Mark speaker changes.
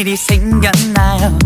Speaker 1: 일이 생겼나요?